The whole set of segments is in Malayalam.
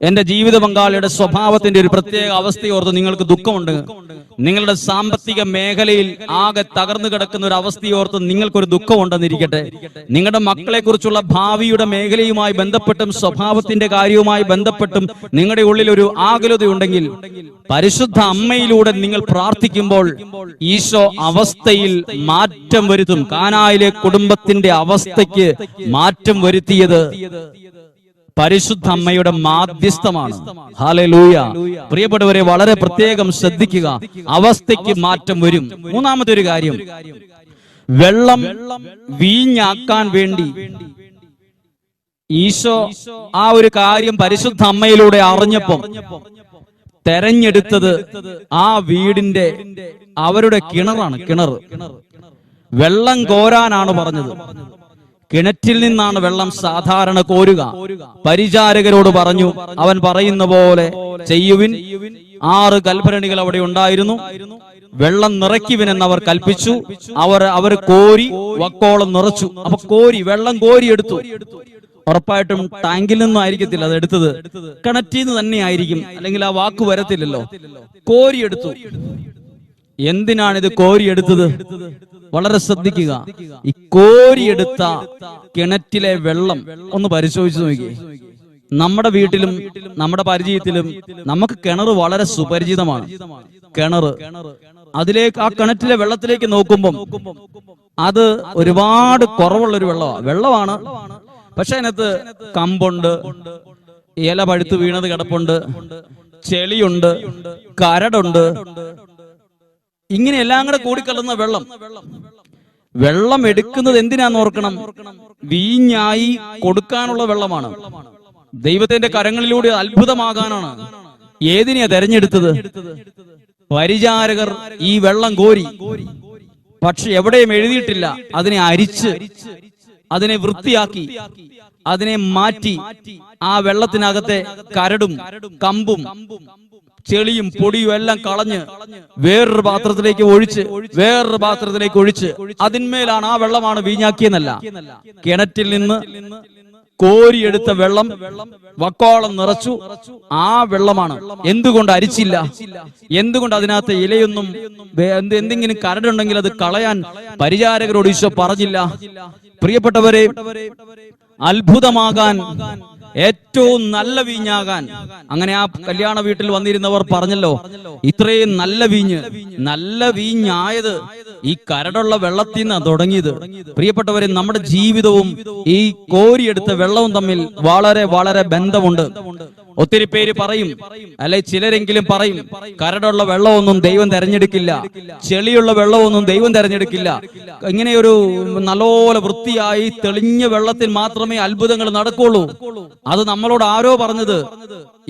എന്റെ ജീവിത പങ്കാളിയുടെ സ്വഭാവത്തിന്റെ ഒരു പ്രത്യേക അവസ്ഥയോർത്ത് നിങ്ങൾക്ക് ദുഃഖമുണ്ട്. നിങ്ങളുടെ സാമ്പത്തിക മേഖലയിൽ ആകെ തകർന്നു കിടക്കുന്ന ഒരു അവസ്ഥയോർത്ത് നിങ്ങൾക്കൊരു ദുഃഖമുണ്ടെന്നിരിക്കട്ടെ. നിങ്ങളുടെ മക്കളെ കുറിച്ചുള്ള ഭാവിയുടെ മേഖലയുമായി ബന്ധപ്പെട്ടും സ്വഭാവത്തിന്റെ കാര്യവുമായി ബന്ധപ്പെട്ടും നിങ്ങളുടെ ഉള്ളിൽ ഒരു ആകുലതയുണ്ടെങ്കിൽ പരിശുദ്ധ അമ്മയിലൂടെ നിങ്ങൾ പ്രാർത്ഥിക്കുമ്പോൾ ഈശോ അവസ്ഥയിൽ മാറ്റം വരുത്തും. കാനായിലെ കുടുംബത്തിന്റെ അവസ്ഥയ്ക്ക് മാറ്റം വരുത്തിയത് പരിശുദ്ധ അമ്മയുടെ മാധ്യസ്ഥമാണ്. ഹാലലൂയ പ്രിയപ്പെട്ടവരെ വളരെ പ്രത്യേകം ശ്രദ്ധിക്കുക. അവസ്ഥയ്ക്ക് മാറ്റം വരും. മൂന്നാമത്തെ ഒരു കാര്യം. വെള്ളം വീഞ്ഞാക്കാൻ വേണ്ടി. ഈശോ ആ ഒരു കാര്യം പരിശുദ്ധ അമ്മയിലൂടെ അറിഞ്ഞപ്പം തെരഞ്ഞെടുത്തത് ആ വീടിന്റെ അവരുടെ കിണറാണ്. കിണർ വെള്ളം കോരാനാണ് പറഞ്ഞത്. കിണറ്റിൽ നിന്നാണ് വെള്ളം സാധാരണ കോരുക. പരിചാരകരോട് പറഞ്ഞു അവൻ പറയുന്ന പോലെ ചെയ്യുവിൻ. ആറ് കൽഭരണികൾ അവിടെ ഉണ്ടായിരുന്നു. വെള്ളം നിറയ്ക്കുവിനെന്ന് അവർ കൽപ്പിച്ചു. അവർ അവർ കോരി വക്കോളം നിറച്ചു. അപ്പൊ കോരി വെള്ളം കോരി എടുത്തു. ഉറപ്പായിട്ടും ടാങ്കിൽ നിന്നും ആയിരിക്കത്തില്ല അത് എടുത്തത്. കിണറ്റിൽ നിന്ന് തന്നെ ആയിരിക്കും. അല്ലെങ്കിൽ ആ വാക്ക് വരത്തില്ലല്ലോ. കോരിയെടുത്തു എന്തിനാണ് ഇത് കോരിയെടുത്തത് വളരെ ശ്രദ്ധിക്കുക. ഈ കോരിയെടുത്ത കിണറ്റിലെ വെള്ളം ഒന്ന് പരിശോധിച്ചു നോക്കിയേ. നമ്മുടെ വീട്ടിലും നമ്മുടെ പരിചയത്തിലും നമുക്ക് കിണർ വളരെ സുപരിചിതമാണ്. കിണർ അതിലേക്ക് ആ കിണറ്റിലെ വെള്ളത്തിലേക്ക് നോക്കുമ്പം അത് ഒരുപാട് കുറവുള്ള ഒരു വെള്ളമാണ് വെള്ളമാണ്. പക്ഷെ അതിനകത്ത് കമ്പുണ്ട് ഇല പഴുത്ത് വീണത് കിടപ്പുണ്ട് ചെളിയുണ്ട് കരടുണ്ട് ഇങ്ങനെ എല്ലാം കൂടെ കൂടിക്കലർന്ന വെള്ളം. വെള്ളം. എടുക്കുന്നത് എന്തിനാന്ന് ഓർക്കണം? വീഞ്ഞായി കൊടുക്കാനുള്ള വെള്ളമാണ്. ദൈവത്തിന്റെ കരങ്ങളിലൂടെ അത്ഭുതമാകാനാണ്. ഏതിനെയാ തെരഞ്ഞെടുത്തത്? പരിചാരകർ ഈ വെള്ളം കോരി. പക്ഷെ എവിടെയും എഴുതിയിട്ടില്ല. അതിനെ അരിച്ച് അതിനെ വൃത്തിയാക്കി അതിനെ മാറ്റി ആ വെള്ളത്തിനകത്തെ കരടും കമ്പും ചെളിയും പൊടിയും എല്ലാം കളഞ്ഞ് വേറൊരു പാത്രത്തിലേക്ക് ഒഴിച്ച് വേറൊരു പാത്രത്തിലേക്ക് ഒഴിച്ച് അതിന്മേലാണ് ആ വെള്ളമാണ് വീഞ്ഞാക്കിയെന്നല്ല. കിണറ്റിൽ നിന്ന് കോരിയെടുത്ത വെള്ളം വക്കോളം നിറച്ചു ആ വെള്ളമാണ്. എന്തുകൊണ്ട് അരിച്ചില്ല? എന്തുകൊണ്ട് അതിനകത്ത് ഇലയൊന്നും എന്തെങ്കിലും കരടുണ്ടെങ്കിൽ അത് കളയാൻ പരിചാരകരോട് ഈശോ പറഞ്ഞില്ല? പ്രിയപ്പെട്ടവരെ അത്ഭുതമാകാൻ ഏറ്റവും നല്ല വീഞ്ഞാകാൻ. അങ്ങനെ ആ കല്യാണ വീട്ടിൽ വന്നിരുന്നവർ പറഞ്ഞല്ലോ ഇത്രയും നല്ല വീഞ്ഞ് നല്ല വീഞ്ഞായത് ഈ കരടുള്ള വെള്ളത്തിൽ നിന്നാണ് തുടങ്ങിയത്. പ്രിയപ്പെട്ടവരെ നമ്മുടെ ജീവിതവും ഈ കോരിയെടുത്ത വെള്ളവും തമ്മിൽ വളരെ വളരെ ബന്ധമുണ്ട്. ഒത്തിരി പേര് പറയും അല്ലെ ചിലരെങ്കിലും പറയും കരടുള്ള വെള്ളമൊന്നും ദൈവം തെരഞ്ഞെടുക്കില്ല ചെളിയുള്ള വെള്ളമൊന്നും ദൈവം തെരഞ്ഞെടുക്കില്ല. ഇങ്ങനെ ഒരു നല്ലപോലെ വൃത്തിയായി തെളിഞ്ഞ വെള്ളത്തിൽ മാത്രമേ അത്ഭുതങ്ങൾ നടക്കുള്ളൂ. അത് നമ്മളോട് ആരോ പറഞ്ഞത്.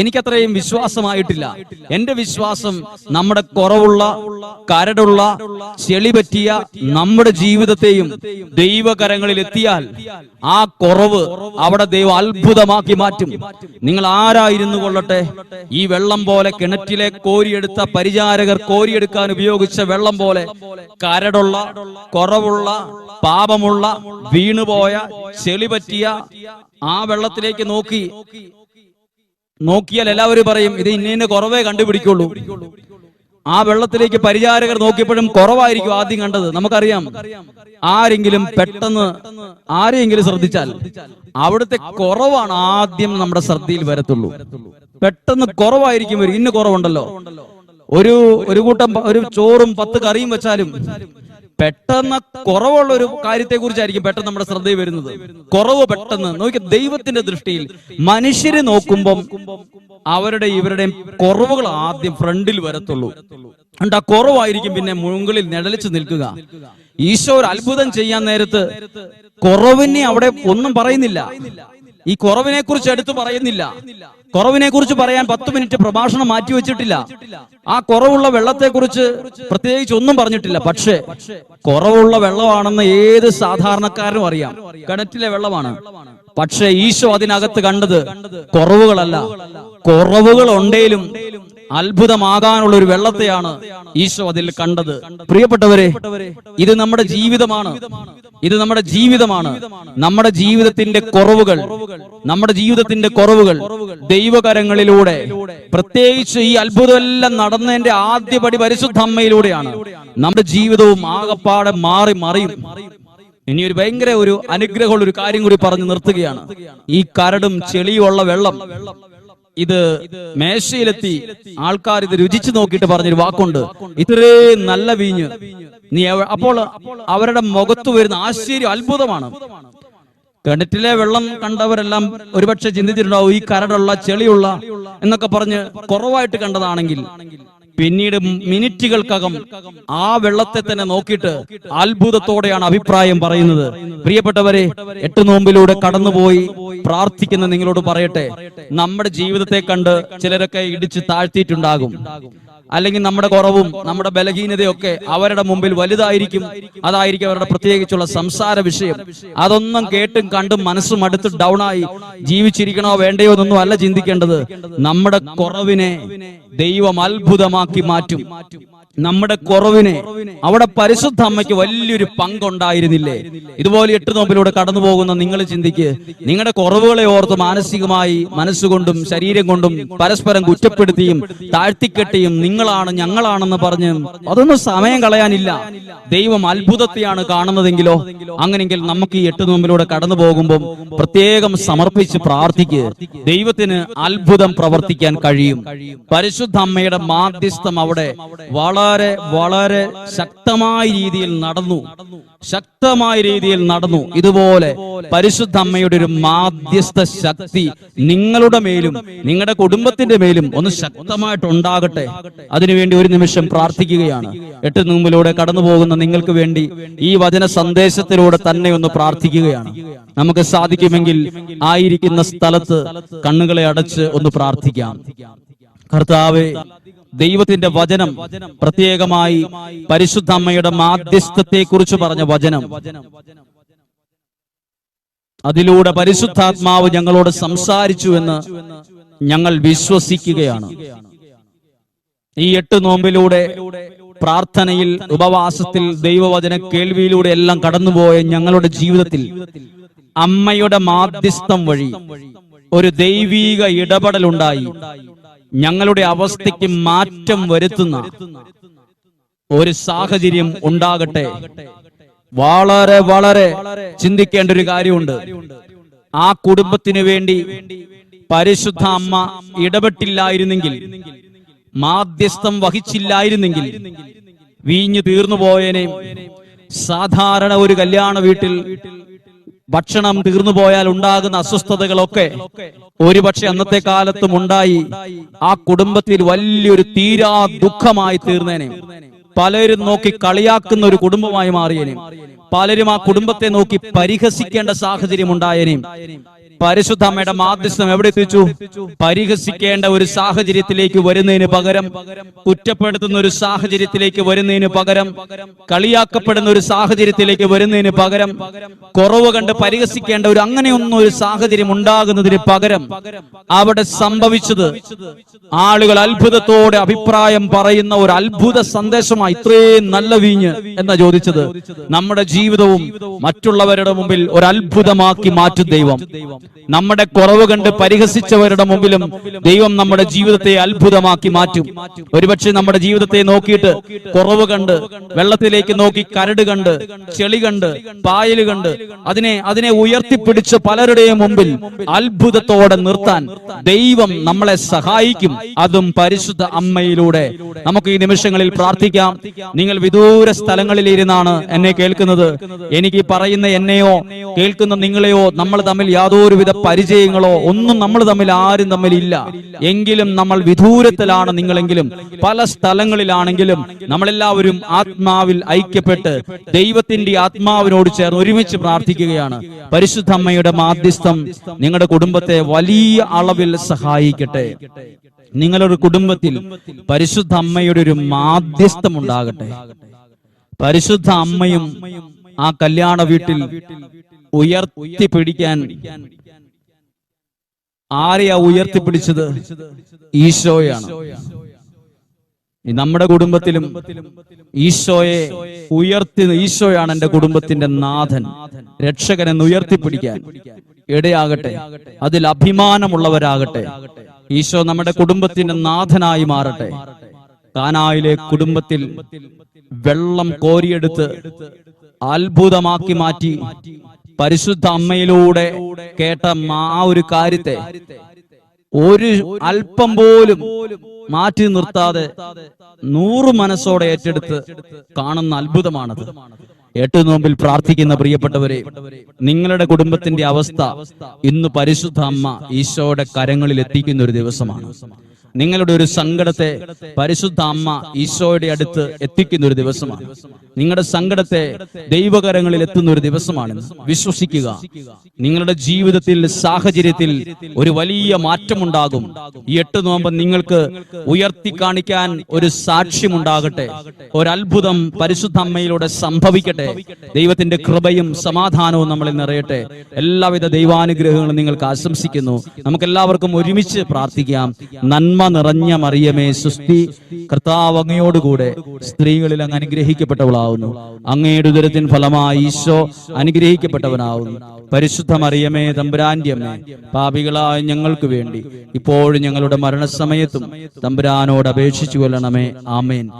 എനിക്കത്രയും വിശ്വാസമായിട്ടില്ല. എന്റെ വിശ്വാസം നമ്മുടെ കുറവുള്ള കരടുള്ള ചെളി പറ്റിയ നമ്മുടെ ജീവിതത്തെയും ദൈവകരങ്ങളിൽ എത്തിയാൽ ആ കുറവ് അവിടെ ദൈവം അത്ഭുതമാക്കി മാറ്റും. നിങ്ങൾ ആരായിരുന്നു കൊള്ളട്ടെ. ഈ വെള്ളം പോലെ കിണറ്റിലെ കോരിയെടുത്ത പരിചാരകർ കോരിയെടുക്കാൻ ഉപയോഗിച്ച വെള്ളം പോലെ കരടുള്ള കുറവുള്ള പാപമുള്ള വീണുപോയ ചെളി പറ്റിയ ആ വെള്ളത്തിലേക്ക് നോക്കി. നോക്കിയാൽ എല്ലാവരും പറയും ഇത് ഇന്ന കുറവേ കണ്ടുപിടിക്കുള്ളൂ. ആ വെള്ളത്തിലേക്ക് പരിചാരകർ നോക്കിയപ്പോഴും കുറവായിരിക്കും ആദ്യം കണ്ടത്. നമുക്കറിയാം ആരെങ്കിലും പെട്ടെന്ന് ആരെങ്കിലും ശ്രദ്ധിച്ചാൽ അവിടുത്തെ കുറവാണ് ആദ്യം നമ്മുടെ ശ്രദ്ധയിൽ വരത്തുള്ളൂ. പെട്ടെന്ന് കുറവായിരിക്കും ഇന്ന് കുറവുണ്ടല്ലോ. ഒരു ഒരു കൂട്ടം ഒരു ചോറും പത്ത് കറിയും വെച്ചാലും പെട്ടെന്ന് കുറവുള്ള ഒരു കാര്യത്തെ കുറിച്ചായിരിക്കും പെട്ടെന്ന് നമ്മുടെ ശ്രദ്ധയിൽ വരുന്നത്. കുറവ് പെട്ടെന്ന്. നോക്കി ദൈവത്തിന്റെ ദൃഷ്ടിയിൽ മനുഷ്യരെ നോക്കുമ്പം അവരുടെ ഇവരുടെയും കുറവുകൾ ആദ്യം ഫ്രണ്ടിൽ വരത്തുള്ളൂ. എന്നിട്ട് ആ കുറവായിരിക്കും പിന്നെ മുകളിൽ നിഴലിച്ചു നിൽക്കുക. ഈശോ ഒരു അത്ഭുതം ചെയ്യാൻ നേരത്ത് കുറവിനെ അവിടെ ഒന്നും പറയുന്നില്ല. ഈ കുറവിനെ കുറിച്ച് എടുത്തു പറയുന്നില്ല. കുറവിനെ കുറിച്ച് പറയാൻ പത്ത് മിനിറ്റ് പ്രഭാഷണം മാറ്റി വെച്ചിട്ടില്ല. ആ കുറവുള്ള വെള്ളത്തെ കുറിച്ച് പ്രത്യേകിച്ച് ഒന്നും പറഞ്ഞിട്ടില്ല. പക്ഷേ കുറവുള്ള വെള്ളമാണെന്ന് ഏത് സാധാരണക്കാരനും അറിയാം. കിണറ്റിലെ വെള്ളമാണ്. പക്ഷേ ഈശോ അതിനകത്ത് കണ്ടത് കുറവുകളല്ല. കുറവുകൾ ഉണ്ടേലും അത്ഭുതമാകാനുള്ള ഒരു വെള്ളത്തെയാണ് ഈശോ അതിൽ കണ്ടത്. പ്രിയപ്പെട്ടവരെ ഇത് നമ്മുടെ ജീവിതമാണ്. ഇത് നമ്മുടെ ജീവിതമാണ്. നമ്മുടെ ജീവിതത്തിന്റെ കുറവുകൾ നമ്മുടെ ജീവിതത്തിന്റെ കുറവുകൾ ദൈവകരങ്ങളിലൂടെ പ്രത്യേകിച്ച് ഈ അത്ഭുതമെല്ലാം നടന്നതിന്റെ ആദ്യപടി പരിശുദ്ധ അമ്മയിലൂടെയാണ് നമ്മുടെ ജീവിതവും ആകപ്പാടെ മാറി മറിയും. ഇനി ഒരു ഭയങ്കര ഒരു അനുഗ്രഹമുള്ള ഒരു കാര്യം കൂടി പറഞ്ഞു നിർത്തുകയാണ്. ഈ കരടും ചെളിയുള്ള വെള്ളം ഇത് മേശയിലെത്തി ആൾക്കാർ ഇത് രുചിച്ചു നോക്കിയിട്ട് പറഞ്ഞൊരു വാക്കുണ്ട്. ഇത്രേ നല്ല വീഞ്ഞ്. നീ അപ്പോൾ അവരുടെ മുഖത്ത് വരുന്ന ആശ്ചര്യം അത്ഭുതമാണ്. കിണറ്റിലെ വെള്ളം കണ്ടവരെല്ലാം ഒരുപക്ഷെ ചിന്തിച്ചിട്ടുണ്ടാവും ഈ കരടുള്ള ചെളിയുള്ള എന്നൊക്കെ പറഞ്ഞ് കുറവായിട്ട് കണ്ടതാണെങ്കിൽ. പിന്നീട് മിനിറ്റുകൾക്കകം ആ വെള്ളത്തെ തന്നെ നോക്കിയിട്ട് അത്ഭുതത്തോടെയാണ് അഭിപ്രായം പറയുന്നത്. പ്രിയപ്പെട്ടവരെ എട്ട് നോമ്പിലൂടെ കടന്നുപോയി പ്രാർത്ഥിക്കുന്ന നിങ്ങളോട് പറയട്ടെ. നമ്മുടെ ജീവിതത്തെ കണ്ട് ചിലരൊക്കെ ഇടിച്ച് താഴ്ത്തിയിട്ടുണ്ടാകും. അല്ലെങ്കിൽ നമ്മുടെ കുറവും നമ്മുടെ ബലഹീനതയൊക്കെ അവരുടെ മുമ്പിൽ വലുതായിരിക്കും. അതായിരിക്കും അവരുടെ പ്രത്യേകിച്ചുള്ള സംസാര വിഷയം. അതൊന്നും കേട്ടും കണ്ടും മനസ്സും അടുത്ത് ഡൗൺ ആയി ജീവിച്ചിരിക്കണോ വേണ്ടയോ എന്നൊന്നും അല്ല ചിന്തിക്കേണ്ടത്. നമ്മുടെ കുറവിനെ ദൈവം അത്ഭുതമാക്കി മാറ്റും. നമ്മുടെ കുറവിനെ അവിടെ പരിശുദ്ധ അമ്മയ്ക്ക് വലിയൊരു പങ്കുണ്ടായിരുന്നില്ലേ? ഇതുപോലെ എട്ട് നോമ്പിലൂടെ കടന്നു പോകുന്ന നിങ്ങൾ ചിന്തിക്ക് നിങ്ങളുടെ കുറവുകളെ ഓർത്ത് മാനസികമായി മനസ്സുകൊണ്ടും ശരീരം കൊണ്ടും പരസ്പരം കുറ്റപ്പെടുത്തിയും താഴ്ത്തിക്കെട്ടിയും നിങ്ങളാണ് ഞങ്ങളാണെന്ന് പറഞ്ഞ് അതൊന്നും സമയം കളയാനില്ല. ദൈവം അത്ഭുതത്തെയാണ് കാണുന്നതെങ്കിലോ അങ്ങനെങ്കിൽ നമുക്ക് ഈ എട്ട് നോമ്പിലൂടെ കടന്നു പോകുമ്പോൾ പ്രത്യേകം സമർപ്പിച്ച് പ്രാർത്ഥിക്ക്. ദൈവത്തിന് അത്ഭുതം പ്രവർത്തിക്കാൻ കഴിയും. പരിശുദ്ധ അമ്മയുടെ മാധ്യസ്ഥം അവിടെ വളരെ വളരെ വളരെ ശക്തമായ രീതിയിൽ നടന്നു. ശക്തമായ രീതിയിൽ നടന്നു. ഇതുപോലെ പരിശുദ്ധ അമ്മയുടെ ഒരു മാധ്യസ്ഥ ശക്തി നിങ്ങളുടെ മേലും നിങ്ങളുടെ കുടുംബത്തിന്റെ മേലും ഒന്ന് ശക്തമായിട്ട് ഉണ്ടാകട്ടെ. അതിനുവേണ്ടി ഒരു നിമിഷം പ്രാർത്ഥിക്കുകയാണ്. എട്ട് നോമ്പിലൂടെ കടന്നു പോകുന്ന നിങ്ങൾക്ക് വേണ്ടി ഈ വചന സന്ദേശത്തിലൂടെ തന്നെ ഒന്ന് പ്രാർത്ഥിക്കുകയാണ്. നമുക്ക് സാധിക്കുമെങ്കിൽ ആയിരിക്കുന്ന സ്ഥലത്ത് കണ്ണുകളെ അടച്ച് ഒന്ന് പ്രാർത്ഥിക്കാം. കർത്താവെ ദൈവത്തിന്റെ വചനം പ്രത്യേകമായി പരിശുദ്ധ അമ്മയുടെ മാധ്യസ്ഥത്തെ കുറിച്ച് പറഞ്ഞ വചനം. അതിലൂടെ പരിശുദ്ധാത്മാവ് ഞങ്ങളോട് സംസാരിച്ചു എന്ന് ഞങ്ങൾ വിശ്വസിക്കുകയാണ്. ഈ എട്ട് നോമ്പിലൂടെ പ്രാർത്ഥനയിൽ ഉപവാസത്തിൽ ദൈവവചന കേൾവിയിലൂടെ എല്ലാം കടന്നുപോയ ഞങ്ങളുടെ ജീവിതത്തിൽ അമ്മയുടെ മാധ്യസ്ഥം വഴി ഒരു ദൈവീക ഇടപെടലുണ്ടായി. ഞങ്ങളുടെ അവസ്ഥയ്ക്ക് മാറ്റം വരുത്തുന്ന ഒരു സാഹചര്യം ഉണ്ടാകട്ടെ. വളരെ വളരെ ചിന്തിക്കേണ്ട ഒരു കാര്യമുണ്ട്. ആ കുടുംബത്തിന് വേണ്ടി പരിശുദ്ധ അമ്മ ഇടപെട്ടില്ലായിരുന്നെങ്കിൽ മാധ്യസ്ഥം വഹിച്ചില്ലായിരുന്നെങ്കിൽ വീഞ്ഞു തീർന്നു പോയനെ സാധാരണ ഒരു കല്യാണ വീട്ടിൽ ഭക്ഷണം തീർന്നു പോയാൽ ഉണ്ടാകുന്ന അസ്വസ്ഥതകളൊക്കെ ഒരുപക്ഷെ അന്നത്തെ കാലത്തും ഉണ്ടായി. ആ കുടുംബത്തിൽ വലിയൊരു തീരാ ദുഃഖമായി തീർന്നേനെ. പലരും നോക്കി കളിയാക്കുന്ന ഒരു കുടുംബമായി മാറിയനെയും പലരും ആ കുടുംബത്തെ നോക്കി പരിഹസിക്കേണ്ട സാഹചര്യം ഉണ്ടായേനെയും പരിശുദ്ധ അമ്മയുടെ മാധ്യസ്ഥം എവിടെ എത്തിച്ചു? പരിഹസിക്കേണ്ട ഒരു സാഹചര്യത്തിലേക്ക് വരുന്നതിന് പകരം കുറ്റപ്പെടുത്തുന്ന ഒരു സാഹചര്യത്തിലേക്ക് വരുന്നതിന് പകരം കളിയാക്കപ്പെടുന്ന ഒരു സാഹചര്യത്തിലേക്ക് വരുന്നതിന് പകരം കുറവ് കണ്ട് പരിഹസിക്കേണ്ട ഒരു അങ്ങനെയൊന്നും ഒരു സാഹചര്യം ഉണ്ടാകുന്നതിന് പകരം അവിടെ സംഭവിച്ചത് ആളുകൾ അത്ഭുതത്തോടെ അഭിപ്രായം പറയുന്ന ഒരു അത്ഭുത സന്ദേശമായി ഇത്രയും നല്ല വീഞ്ഞ് എന്നാ ചോദിച്ചത്. നമ്മുടെ ജീവിതവും മറ്റുള്ളവരുടെ മുമ്പിൽ ഒരു അത്ഭുതമാക്കി മാറ്റും ദൈവം. നമ്മുടെ കുറവ് കണ്ട് പരിഹസിച്ചവരുടെ മുമ്പിലും ദൈവം നമ്മുടെ ജീവിതത്തെ അത്ഭുതമാക്കി മാറ്റും. ഒരുപക്ഷെ നമ്മുടെ ജീവിതത്തെ നോക്കിയിട്ട് കുറവ് കണ്ട് വെള്ളത്തിലേക്ക് നോക്കി കരട് കണ്ട് ചെളി കണ്ട് പായൽ കണ്ട് അതിനെ അതിനെ ഉയർത്തിപ്പിടിച്ച് പലരുടെയും മുമ്പിൽ അത്ഭുതത്തോടെ നിർത്താൻ ദൈവം നമ്മളെ സഹായിക്കും. അതും പരിശുദ്ധ അമ്മയിലൂടെ. നമുക്ക് ഈ നിമിഷങ്ങളിൽ പ്രാർത്ഥിക്കാം. നിങ്ങൾ വിദൂര സ്ഥലങ്ങളിൽ ഇരുന്നാണ് എന്നെ കേൾക്കുന്നത്. എനിക്ക് പറയുന്ന എന്നെയോ കേൾക്കുന്ന നിങ്ങളെയോ നമ്മൾ തമ്മിൽ യാതൊരുവിധ പരിചയങ്ങളോ ഒന്നും നമ്മൾ തമ്മിൽ ആരും തമ്മിൽ ഇല്ല. എങ്കിലും നമ്മൾ വിദൂരത്തിലാണ് നിങ്ങളെങ്കിലും പല സ്ഥലങ്ങളിലാണെങ്കിലും നമ്മളെല്ലാവരും ആത്മാവിൽ ഐക്യപ്പെട്ട് ദൈവത്തിന്റെ ആത്മാവിനോട് ചേർന്ന് ഒരുമിച്ച് പ്രാർത്ഥിക്കുകയാണ്. പരിശുദ്ധ അമ്മയുടെ മാധ്യസ്ഥം നിങ്ങളുടെ കുടുംബത്തെ വലിയ അളവിൽ സഹായിക്കട്ടെ. നിങ്ങളൊരു കുടുംബത്തിൽ പരിശുദ്ധ അമ്മയുടെ ഒരു മാധ്യസ്ഥം ഉണ്ടാകട്ടെ. പരിശുദ്ധ അമ്മയും ആ കല്യാണ വീട്ടിൽ ഉയർത്തിപ്പിടിക്കാൻ ആരെയാ ഉയർത്തിപ്പിടിച്ചത്? ഈശോയാണ്. നമ്മുടെ കുടുംബത്തിലും ഈശോയെ ഉയർത്തി ഈശോയാണ് എന്റെ കുടുംബത്തിന്റെ നാഥൻ രക്ഷകൻ എന്ന് ഉയർത്തിപ്പിടിക്കാൻ. ഇടയാകട്ടെ അതിൽ അഭിമാനമുള്ളവരാകട്ടെ ഈശോ നമ്മുടെ കുടുംബത്തിന്റെ നാഥനായി മാറട്ടെ. കാനായിലെ കുടുംബത്തിൽ വെള്ളം കോരിയെടുത്ത് അത്ഭുതമാക്കി മാറ്റി പരിശുദ്ധ അമ്മയിലൂടെ കേട്ട ആ ഒരു കാര്യത്തെ ഒരു അല്പം പോലും മാറ്റി നിർത്താതെ നൂറ് മനസ്സോടെ ഏറ്റെടുത്ത് കാണുന്ന അത്ഭുതമാണത്. എട്ട് നോമ്പിൽ പ്രാർത്ഥിക്കുന്ന പ്രിയപ്പെട്ടവരെ നിങ്ങളുടെ കുടുംബത്തിന്റെ അവസ്ഥ ഇന്ന് പരിശുദ്ധ അമ്മ ഈശോയുടെ കരങ്ങളിൽ എത്തിക്കുന്ന ഒരു ദിവസമാണ്. നിങ്ങളുടെ ഒരു സങ്കടത്തെ പരിശുദ്ധ അമ്മ ഈശോയുടെ അടുത്ത് എത്തിക്കുന്ന ഒരു ദിവസമാണ്. നിങ്ങളുടെ സങ്കടത്തെ ദൈവകരങ്ങളിൽ എത്തുന്ന ഒരു ദിവസമാണ്. വിശ്വസിക്കുക. നിങ്ങളുടെ ജീവിതത്തിൽ സാഹചര്യത്തിൽ ഒരു വലിയ മാറ്റമുണ്ടാകും. ഈ എട്ട് നോമ്പ് നിങ്ങൾക്ക് ഉയർത്തി കാണിക്കാൻ ഒരു സാക്ഷ്യമുണ്ടാകട്ടെ. ഒരത്ഭുതം പരിശുദ്ധ അമ്മയിലൂടെ സംഭവിക്കട്ടെ. ദൈവത്തിന്റെ കൃപയും സമാധാനവും നമ്മളിൽ നിറയട്ടെ. എല്ലാവിധ ദൈവാനുഗ്രഹങ്ങളും നിങ്ങൾക്ക് ആശംസിക്കുന്നു. നമുക്ക് എല്ലാവർക്കും ഒരുമിച്ച് പ്രാർത്ഥിക്കാം. നന്മ നിറഞ്ഞ മറിയമേ സുസ്തി കർത്താവ് അങ്ങയോടുകൂടെ സ്ത്രീകളിൽ അങ്ങ് അനുഗ്രഹിക്കപ്പെട്ടവളാവുന്നു. അങ്ങയുടെ ഉദരത്തിൻ ഫലമായി ഈശോ അനുഗ്രഹിക്കപ്പെട്ടവനാവുന്നു. പരിശുദ്ധ മറിയമേ തമ്പുരാന്റെ അമ്മേ പാപികളായ ഞങ്ങൾക്ക് വേണ്ടി ഇപ്പോഴും ഞങ്ങളുടെ മരണസമയത്തും തമ്പുരാനോട് അപേക്ഷിച്ചു കൊല്ലണമേ. ആമേൻ.